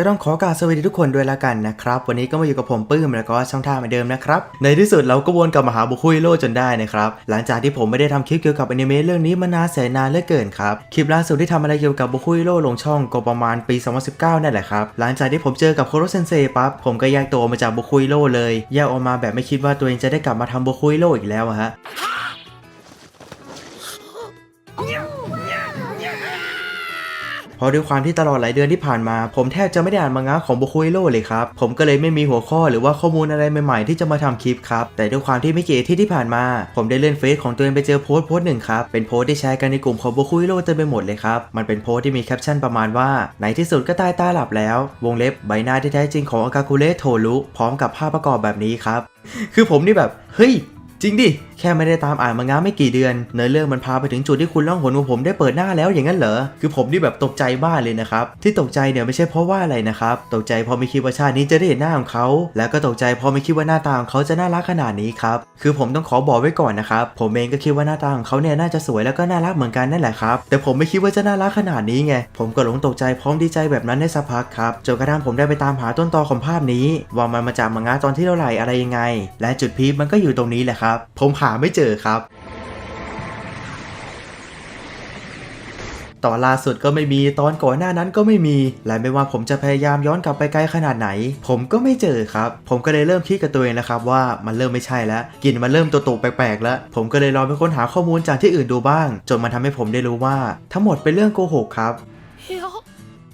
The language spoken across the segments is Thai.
ก็ต้องขอกราบสวัสดีทุกคนด้วยละกันนะครับ วันนี้ก็มาอยู่กับผมปื้มแล้วก็ช่องท่าเหมือนเดิมนะครับ ในที่สุดเราก็วนกลับมาหาบุคุยโลจนได้นะครับ หลังจากที่ผมไม่ได้ทำคลิปเกี่ยวกับอนิเมะเรื่องนี้มานานแสนนานเหลือเกินครับ คลิปล่าสุดที่ทำอะไรเกี่ยวกับบุคุยโลลงช่องก็ประมาณปี 2019 นั่นแหละครับ หลังจากที่ผมเจอกับโคโรเซนเซปั๊บผมก็แยกตัวมาจากบุคุยโลเลย แยกออกมาแบบไม่คิดว่าตัวเองจะได้กลับมาทำบุคุยโลอีกแล้วฮะ เพราะด้วยความที่ตลอดหลายเดือนที่ผ่านมา ผมแทบจะไม่ได้อ่านมังงะของบุคุยโร่เลยครับ ผมก็เลยไม่มีหัวข้อหรือว่าข้อมูลอะไรใหม่ๆ ที่จะมาทำคลิปครับ แต่ด้วยความที่ไม่กี่ที่ที่ผ่านมา ผมได้เลื่อนเฟซของตัวเองไปเจอโพสต์โพสต์หนึ่งครับ เป็นโพสต์ที่แชร์กันในกลุ่มของบุคุยโร่เต็มไปหมดเลยครับ มันเป็นโพสต์ที่มีแคปชั่นประมาณว่าในที่สุดก็ตายตาหลับแล้ว วงเล็บใบหน้าที่แท้จริงของอากาคุเระโทรุพร้อมกับภาพประกอบแบบนี้ครับ คือผมนี่แบบ เฮ้ย จริงดิ แค่ไม่ได้ตามอ่านมังงะไม่กี่เดือนเนื้อเรื่องมันพาไปถึงจุดที่คุณล่องหนของผมได้เปิดหน้าแล้วอย่างนั้นเหรอคือผมนี่แบบตกใจบ้าเลยนะครับที่ตกใจเนี่ยไม่ใช่เพราะว่าอะไรนะครับตกใจเพราะไม่คิดว่าชาตินี้จะได้เห็นหน้าของเขา แล้วก็ตกใจเพราะไม่คิดว่าหน้าตาของเขาจะน่ารักขนาดนี้ครับคือผมต้องขอบอกไว้ก่อนนะครับผมเองก็คิดว่าหน้าตาของเขาเนี่ยน่าจะสวยแล้วก็น่ารักเหมือนกันนั่นแหละครับแต่ผมไม่คิดว่าจะน่ารักขนาดนี้ไงผมก็หลงตกใจพร้อมดีใจแบบนั้นได้สักพักครับจนกระทั่งผมได้ไปตามหาต้นตอของภาพนี้ ว่ามันมาจากมังงะตอนที่เท่าไหร่อะไรยังไง และจุดพีคมันก็อยู่ตรงนี้แหละครับผมหาไม่เจอครับตอนล่าสุดก็ไม่มีตอนก่อนหน้านั้นก็ไม่มี และไม่ว่าผมจะพยายามย้อนกลับไปไกลขนาดไหน ผมก็ไม่เจอครับ ผมก็เลยเริ่มคิดกับตัวเองนะครับว่ามันเริ่มไม่ใช่แล้วกลิ่นมันเริ่มตัวๆแปลกๆแล้ว ผมก็เลยลองไปค้นหาข้อมูลจากที่อื่นดูบ้าง จนมันทำให้ผมได้รู้ว่า ทั้งหมดเป็นเรื่องโกหกครับ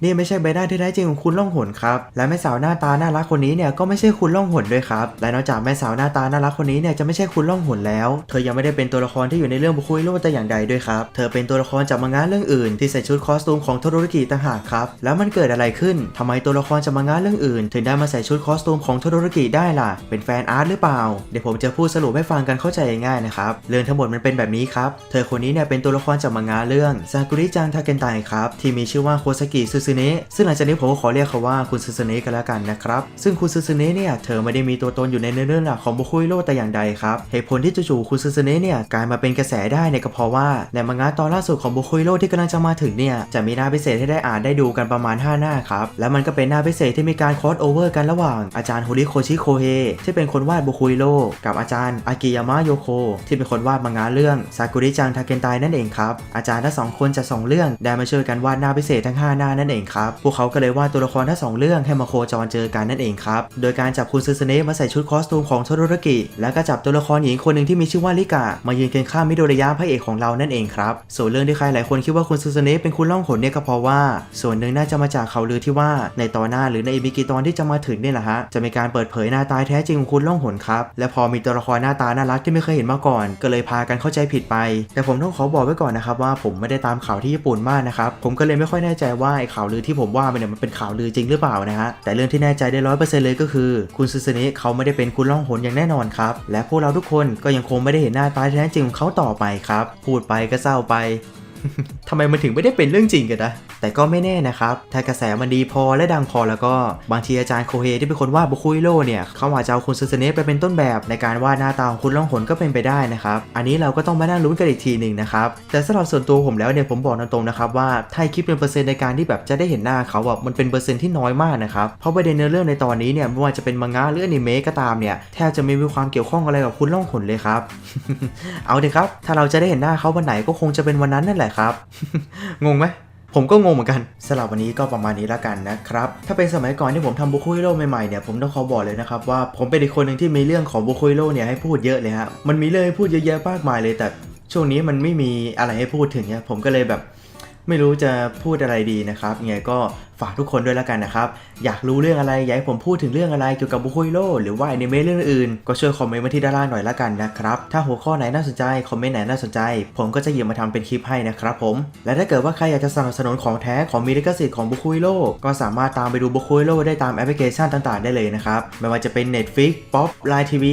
นี่ไม่ใช่ใบหน้าที่แท้จริงของคุณล่องหนครับ และแม่สาวหน้าตาน่ารักคนนี้เนี่ยก็ไม่ใช่คุณล่องหนด้วยครับ และนอกจากแม่สาวหน้าตาน่ารักคนนี้เนี่ยจะไม่ใช่คุณล่องหนแล้ว เธอยังไม่ได้เป็นตัวละครที่อยู่ในเรื่องบุคุยโลแต่อย่างใดด้วยครับ เธอเป็นตัวละครจากมังงะเรื่องอื่น ที่ใส่ชุดคอสตูมของโทโรริกิต่างหากครับ แล้วมันเกิดอะไรขึ้นทำไมตัวละครจากมังงะเรื่องอื่น ถึงได้มาใส่ชุดคอสตูมของโทโรริกิได้ล่ะ เป็นแฟนอาร์ตหรือเปล่า เดี๋ยวผมจะพูดสรุปให้ฟังกันเข้าใจง่ายนะครับ เรื่องทั้งหมดมันเป็นแบบนี้ครับ เธอคนนี้เนี่ยเป็นตัวละครจากมังงะเรื่องซากุริจังทาเกนไตครับ ที่มีชื่อว่าโคซากิซูซึเนะซึ่งหลังจากนี้ผมก็ขอเรียกเขาว่าคุณซูซึเนะกันแล้วกันนะครับ ซึ่งคุณซูซึเนะเนี่ยเธอไม่ได้มีตัวตนอยู่ในเนื้อเรื่องหลักของบุคุยโร่แต่อย่างใดครับ เหตุผลที่จู่ๆคุณซูซึเนะเนี่ยกลายมาเป็นกระแสได้เนี่ยก็เพราะว่าในมังงะตอนล่าสุดของบุคุยโร่ที่กำลังจะมาถึงเนี่ยจะมีหน้าพิเศษให้ได้อ่านได้ดูกันประมาณ 5 หน้าครับและมันก็เป็นหน้าพิเศษที่มีการคอสโอเวอร์กันระหว่างอาจารย์โฮริโคชิโคเฮที่เป็นคนวาดบุคุยโร่กับอาจารย์อากิยามะโยโคที่เป็นคนวาดมังงะเรื่องซากุริจังทาเกนไตนั่นเองครับอาจารย์ทั้งสองคนจะสองเรื่องได้มาช่วยกันวาดหน้าพิเศษทั้ง 5 หน้านั่นเองครับ พวกเขาก็เลยวาดตัวละครทั้งสองเรื่องให้มาโคจรเจอกันนั่นเองครับ โดยการจับคุณซึซึเนะมาใส่ชุดคอสตูมของโทโรรกิ แล้วก็จับตัวละครหญิงคนหนึ่งที่มีชื่อว่าลิกะมายืนเคียงข้างมิโดริยะพระเอกของเรานั่นเองครับส่วนเรื่องที่ใครหลายคนคิดว่าคุณซึซึเนะเป็นคุณล่องหนเนี่ยก็เพราะว่า ส่วนหนึ่งน่าจะมาจากข่าวลือที่ว่าในตอนหน้าหรือในอีพีกีตอนที่จะมาถึงเนี่ยแหละฮะจะมีการเปิดเผยหน้าตาแท้จริงของคุณล่องหนครับและพอมีตัวละครหน้าตาน่ารักที่ไม่เคยเห็นมาก่อน ก็เลยพากันเข้าใจผิดไป แต่ผมต้องขอบอกไว้ก่อนนะครับว่าผมไม่ได้ตามข่าวที่ญี่ปุ่นมากนะครับผมก็เลยไม่ค่อยแน่ใจว่าไอ้ข่าวาวลือที่ผมว่าไปเนี่ยมันเป็นข่าวลือจริงหรือเปล่านะฮะแต่เรื่องที่แน่ใจได้ร้อยเปอร์เซ็นต์เลยก็คือ คุณซูซานิเขาไม่ได้เป็นคุณล่องหนอย่างแน่นอนครับและพวกเราทุกคนก็ยังคงไม่ได้เห็นหน้าตาแท้จริงของเขาต่อไปครับพูดไปก็เศร้าไป ทำไมมันถึงไม่ได้เป็นเรื่องจริงกันนะ แต่ก็ไม่แน่นะครับ ถ้ากระแสมันดีพอและดังพอแล้วก็บางทีอาจารย์โคเฮที่เป็นคนวาดบุคุยโร่เนี่ยเขาอาจจะเอาคุณซูซูเนะไปเป็นต้นแบบในการวาดหน้าตาของคุณล่องหนก็เป็นไปได้นะครับ อันนี้เราก็ต้องมานั่งลุ้นกันอีกทีหนึ่งนะครับ แต่สำหรับส่วนตัวผมแล้วเนี่ยผมบอกตรงๆนะครับว่าถ้าคิดเป็นเปอร์เซ็นต์ในการที่แบบจะได้เห็นหน้าเขาอะมันเป็นเปอร์เซ็นต์ที่น้อยมากนะครับ เพราะประเด็นเนื้อเรื่องในตอนนี้เนี่ยไม่ว่าจะเป็นมังงะหรืออนิเมะก็ตามเนี่ยแทบจะไม่มีความเกี่ยวข้องอะไรกับคุณล่องหนเลยครับ เอาเถอะครับ ถ้าเราจะได้เห็นหน้าเขาวันไหนก็คงจะเป็นวันนั้นนั่นแหละครับ งงไหมผมก็งงเหมือนกันสำหรับวันนี้ก็ประมาณนี้แล้วกันนะครับ ถ้าเป็นสมัยก่อนที่ผมทำบุคุยโลใหม่ๆเนี่ยผมต้องขอบอกเลยนะครับว่าผมเป็นอีกคนหนึ่งที่มีเรื่องของบุคุยโลเนี่ยให้พูดเยอะเลยฮะมันมีเรื่องให้พูดเยอะแยะมากมายเลย แต่ช่วงนี้มันไม่มีอะไรให้พูดถึงเนี่ยผมก็เลยแบบ ไม่รู้จะพูดอะไรดีนะครับยังไงก็ฝากทุกคนด้วยแล้วกันนะครับ อยากรู้เรื่องอะไร อยากให้ผมพูดถึงเรื่องอะไรเกี่ยวกับบุคุยโร่หรือว่าอนิเมะเรื่องอื่น ก็ช่วยคอมเมนต์มาที่ด้านล่างหน่อยละกันนะครับ ถ้าหัวข้อไหนน่าสนใจ คอมเมนต์ไหนน่าสนใจ ผมก็จะหยิบมาทำเป็นคลิปให้นะครับผม และถ้าเกิดว่าใครอยากจะสนับสนุนของแท้ของมีลิขสิทธิ์ของบุคุยโร่ก็สามารถตามไปดูบุคุยโร่ได้ตามแอปพลิเคชันต่าง ๆ ได้เลยนะครับ ไม่ว่าจะเป็น Netflix Pop Line TV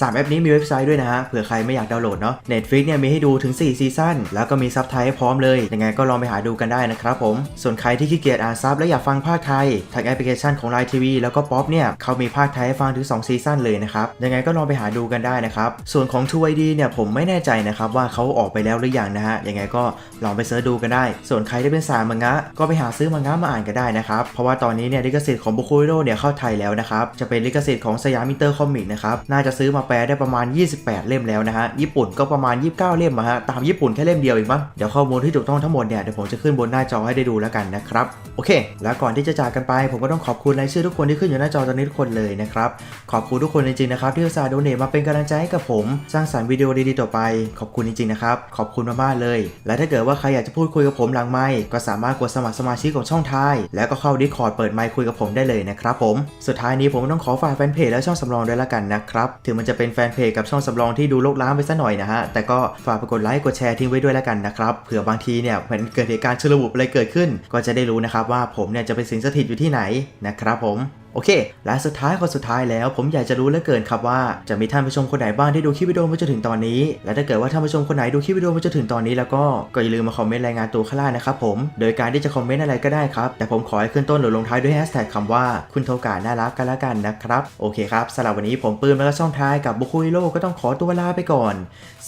สามแอปนี้มีเว็บไซต์ด้วยนะฮะ เผื่อใครไม่อยากดาวน์โหลดเนาะ Netflix เนี่ยมีให้ดูถึง 4 ซีซั่น แล้วก็มีซับไทยให้พร้อมเลย ยังไงก็ลองไปหาดูกันได้นะครับผม ส่วนใครที่ขี้เกียจอ่านซับและอยากฟังภาคไทยทางแอปพลิเคชันของ Line TV แล้วก็ป๊อปเนี่ยเขามีภาคไทยให้ฟังถึง 2 ซีซั่นเลยนะครับ ยังไงก็ลองไปหาดูกันได้นะครับ ส่วนของ True ID เนี่ยผมไม่แน่ใจนะครับว่าเขาออกไปแล้วหรือยังนะฮะ ยังไงก็ลองไปเสิร์ชดูกันได้ ส่วนใครที่เป็นสายมังงะ ก็ไปหาซื้อมังงะมาอ่านกันได้นะครับ เพราะว่าตอนนี้เนี่ยลิขสิทธิ์ของบุคุโรเนี่ยเข้าไทยแล้วนะครับ จะเป็นลิขสิทธิ์ของสยามมิเตอร์คอมิกนะครับ น่าจะซื้อมาแปลได้ประมาณ 28 เล่มแล้วนะฮะ ญี่ปุ่นก็ประมาณ 29 เล่มอะฮะ ตามญี่ปุ่นแค่เล่มเดียวเองมั้ง เดี๋ยวข้อมูลที่ถูกต้องทั้งหมดเนี่ยเดี๋ยวผมจะขึ้นบนหน้าจอให้ได้ดูแล้วกันนะครับ โอเคแล้วก่อนที่จะจากกันไป ผมก็ต้องขอบคุณรายชื่อทุกคนที่ขึ้นอยู่หน้าจอตอนนี้ทุกคนเลยนะครับ ขอบคุณทุกคนจริงๆนะครับที่อุตส่าห์โดเนทมาเป็นกำลังใจให้กับผม สร้างสรรค์วิดีโอดีๆต่อไป ขอบคุณจริงๆนะครับ ขอบคุณมากๆเลย และถ้าเกิดว่าใครอยากจะพูดคุยกับผมหลังไมค์ก็สามารถกดสมัครสมาชิกของช่องทายแล้วก็เข้า Discord เปิดไมค์คุยกับผมได้เลยนะครับผม สุดท้ายนี้ผมต้องขอฝากแฟนเพจและช่องสำรองด้วยละกันนะครับ ถึงมันจะเป็นแฟนเพจกับช่องสำรองที่ดูโลกล้างไปซะหน่อยนะฮะ แต่ก็ฝากไปกดไลค์กดแชร์ทิ้งไว้ด้วยละกันนะครับ เผื่อบางทีเนี่ยมันเกิดเหตุการณ์ชุลมุนอะไรเกิดขึ้น ก็จะได้รู้นะครับว่าผมเนี่ยจะเป็นสิงสถิตอยู่ที่ไหนนะครับผมโอเค และสุดท้ายคนสุดท้ายแล้ว ผมอยากจะรู้เหลือเกินครับว่า จะมีท่านผู้ชมคนไหนบ้างที่ดูคลิปวิดีโอมาจนถึงตอนนี้ และถ้าเกิดว่าท่านผู้ชมคนไหนดูคลิปวิดีโอมาจนถึงตอนนี้แล้วก็ก็อย่าลืมมาคอมเมนต์รายงานตัวข้างล่างนะครับผม โดยการที่จะคอมเมนต์อะไรก็ได้ครับ แต่ผมขอให้ขึ้นต้นหรือลงท้ายด้วยแฮชแท็กคำว่าคุณโทกาน่ารักกันละกันนะครับ โอเคครับสำหรับวันนี้ผมปื้มแล้วก็ช่องท้ายกับบุคุยโลก็ต้องขอตัวลาไปก่อน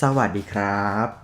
สวัสดีครับ